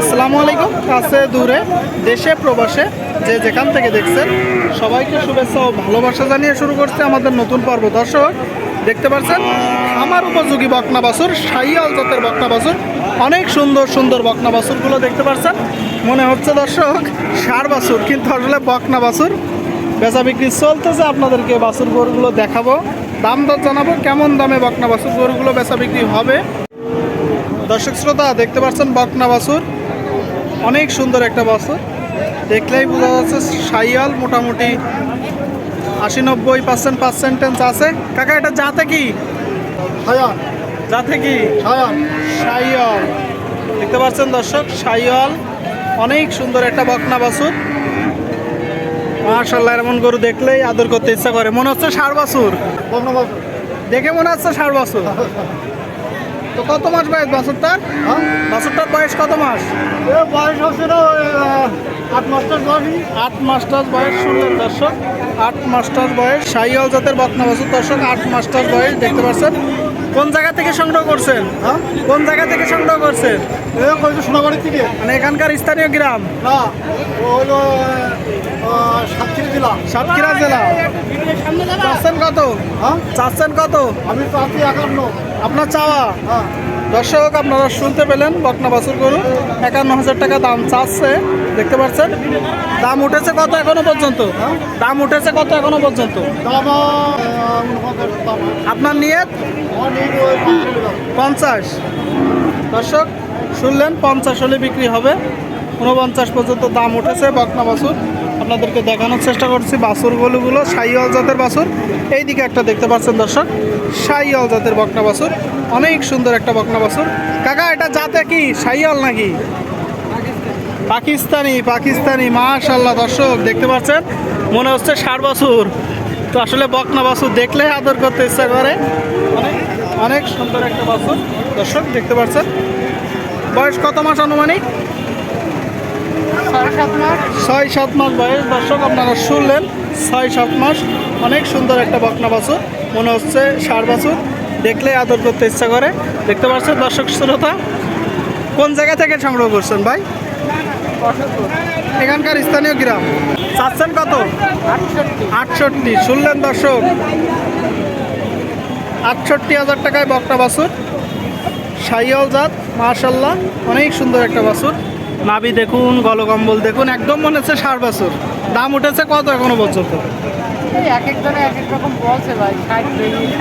আসসালামু আলাইকুম। কাছে, দূরে, দেশে, প্রবাসে, যে যেখান থেকে দেখছেন, সবাইকে শুভেচ্ছা ও ভালোবাসা জানিয়ে শুরু করছে আমাদের নতুন পর্ব। দর্শক, দেখতে পাচ্ছেন, আমার উপযোগী বকনা বাছুর সাইয়াল জাতের বকনা বাছুর, অনেক সুন্দর সুন্দর বকনা বাছুরগুলো দেখতে পাচ্ছেন। মনে হচ্ছে দর্শক সার বাছুর, কিন্তু আসলে বকনা বাছুর। বেচা বিক্রি চলতেছে, আপনাদেরকে বাছুর গরুগুলো দেখাবো। দাম দর জানাব, কেমন দামে বকনা বাছুর গরুগুলো বেচা বিক্রি হবে। দর্শক, শ্রোতা, দেখতে পাচ্ছেন বকনা বাছুর। অনেক সুন্দর একটা বাছুর দেখলেই বোঝা যাচ্ছে সাইয়াল মোটামুটি আশি নব্বই পার্সেন্ট পার্সেন্টেন্স আছে। কাকা এটা যাতে কি? যাতে কি? সাইয়াল দেখতে পাচ্ছেন দর্শক সাইয়াল অনেক সুন্দর একটা বকনা বাছুর। মাশাল্লাহ এমন গরু দেখলেই আদর করতে ইচ্ছা করে। মনে হচ্ছে বাছুর। ধন্যবাদ দেখে মনে হচ্ছে ষাড় বাছুর। তো কত মাস বয়স বাছুরটার? হ্যাঁ? বাছুরটার বয়স কত মাস? বয়স হচ্ছে না আট মাস্টার বয়স আট মাস্টার বয়স শুনলেন দর্শক? আট মাস্টার বয়স সাইয়াল জাতের বকনা বাছুর দর্শক আট মাস্টার বয়স দেখতে পাচ্ছেন? কোন জায়গা থেকে সংগ্রহ করছেন? হ্যাঁ? কোন জায়গা থেকে সংগ্রহ করছেন? কইছে থেকে। মানে এখানকার স্থানীয় গ্রাম? না হলো সাতক্ষীরা জেলা। সাতক্ষীরা জেলা। চাচ্ছেন কত? হ্যাঁ? চাচ্ছেন কত? আমি একান্ন। আপনার চাওয়া? হ্যাঁ। দর্শক আপনারা শুনতে পেলেন বকনা বাছুর গরু। একান্ন হাজার টাকা দাম চাচ্ছে দেখতে পাচ্ছেন? দাম উঠেছে কত এখনও পর্যন্ত? দাম উঠেছে কত এখনও পর্যন্ত? দাম আপনার নিয়ত। পঞ্চাশ। দর্শক, শুনলেন, পঞ্চাশ হলে বিক্রি হবে। উনপঞ্চাশ পর্যন্ত দাম উঠেছে বকনা বাছুর। আপনাদেরকে দেখানোর চেষ্টা করছি বাছুর গলুগুলো সাইয়াল জাতের বাছুর। এইদিকে একটা দেখতে পাচ্ছেন দর্শক সাইয়াল জাতের বকনা বাছুর। অনেক সুন্দর একটা বকনা বাছুর। কাকা, এটা জাতে কি সাইয়াল নাকি? পাকিস্তানি পাকিস্তানি মাশাল্লাহ দর্শক, দেখতে পাচ্ছেন? মনে হচ্ছে ষাট বছর। তো আসলে বকনা বাছুর দেখলে আদর করতে ইচ্ছা করে। অনেক অনেক সুন্দর একটা বাছুর। দর্শক দেখতে পাচ্ছেন? বয়স কত মাস আনুমানিক? ছয় সাত মাস। বয়স। দর্শক আপনারা শুনলেন ছয় সাত মাস। অনেক সুন্দর একটা বকনা বাছুর। মনে হচ্ছে ষাট বাছুর। দেখলে আদর করতে ইচ্ছা করে। দেখতে পাচ্ছেন দর্শক শ্রোতা? কোন জায়গা থেকে সংগ্রহ করছেন ভাই? এখানকার স্থানীয় গ্রাম। চাচ্ছেন কত? আটষট্টি। শুনলেন দর্শক আটষট্টি হাজার টাকায় বকটা বাসুর সাইয়াল জাত মাশাল্লাহ অনেক সুন্দর একটা বাসুর নাবি দেখুন গলকম্বল দেখুন একদম মনে হচ্ছে ষাট বাসুর দাম উঠেছে কত এখনও পর্যন্ত?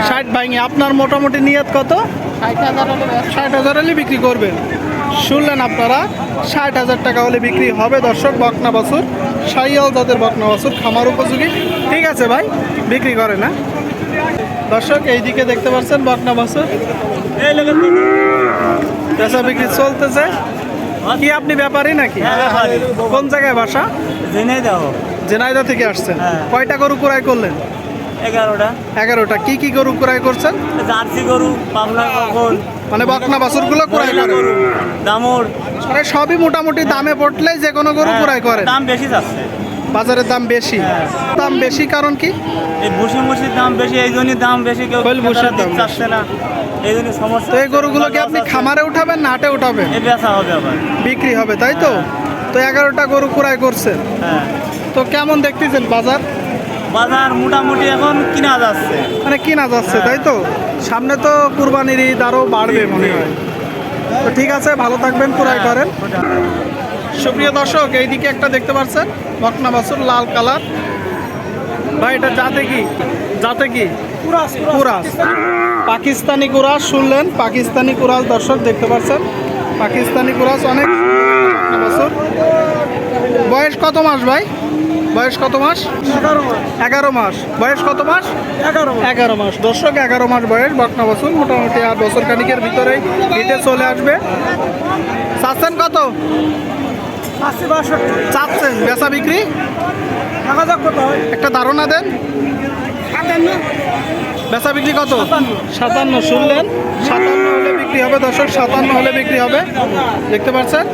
ষাট ভেঙে আপনার মোটামুটি নিয়ত কত? ষাট হাজার হলে ষাট হাজার হলে বিক্রি করবেন। শুনলেন আপনারা ষাট হাজার টাকা হলে বিক্রি হবে দর্শক বকনা বাছুর সাইয়াল জাতের বকনা বাছুর খামার উপযোগী। ঠিক আছে ভাই বিক্রি করে না দর্শক এইদিকে দেখতে পাচ্ছেন বকনা বাছুর। পেশা বিক্রি চলতেছে। কি আপনি ব্যাপারই নাকি? কোন জায়গায় বাসা? জেনাইদা থেকে আসছেন। হ্যাঁ। কয়টা গরু ক্রয় করলেন? এগারোটা। এগারোটা। কি কি গরু ক্রয় করছেন? জার্সি গরু পাবনা কখন মানে বকনা বাছুরগুলো ক্রয় গরু দামর মানে সবই মোটামুটি দামে পড়লে যে কোনো গরু ক্রয় করে দাম বেশি যাচ্ছে। বাজারের দাম বেশি। দাম বেশি কারণ কি? এই ভুসি মুসির দাম বেশি এই জন্যই দাম বেশি কেউ ভুসির দাম চাচ্ছে না। এই জন্য সমস্যা তো এই গরুগুলো কি আপনি খামারে উঠাবেন না হাটে উঠাবেন? এই বেচা হবে আবার। বিক্রি হবে তাই তো? তো এগারোটা গরু ক্রয় করছেন হ্যাঁ। তো কেমন দেখতেছেন বাজার? বাজার মোটামুটি এখন কিনা যাচ্ছে। মানে কিনা যাচ্ছে তাই তো? সামনে তো কুরবানির ঈদ আরও বাড়বে মনে হয়। তো ঠিক আছে ভালো থাকবেন ক্রয় করেন। সুপ্রিয় দর্শক এইদিকে একটা দেখতে পাচ্ছেন বকনা বাসুর লাল কালার। ভাই এটা যাতে কি? যাতে কি? কুরাস পাকিস্তানি কুরাস শুনলেন? পাকিস্তানি কুরাস দর্শক দেখতে পাচ্ছেন? পাকিস্তানি কুরাস অনেক বয়স কত মাস ভাই? বয়স কত মাস? এগারো মাস। বয়স কত মাস? এগারো এগারো মাস। দর্শক এগারো মাস বয়স বকনা বছর মোটামুটি আর বছর খানিকের ভিতরেই হিটে চলে আসবে। চাচ্ছেন কত? চাচ্ছেন। বেচা বিক্রি? একটা ধারণা দেন। বেচা বিক্রি কত? সাতান্ন। শুনলেন। সাতান্ন হলে বিক্রি হবে দর্শক সাতান্ন হলে বিক্রি হবে। দেখতে পাচ্ছেন?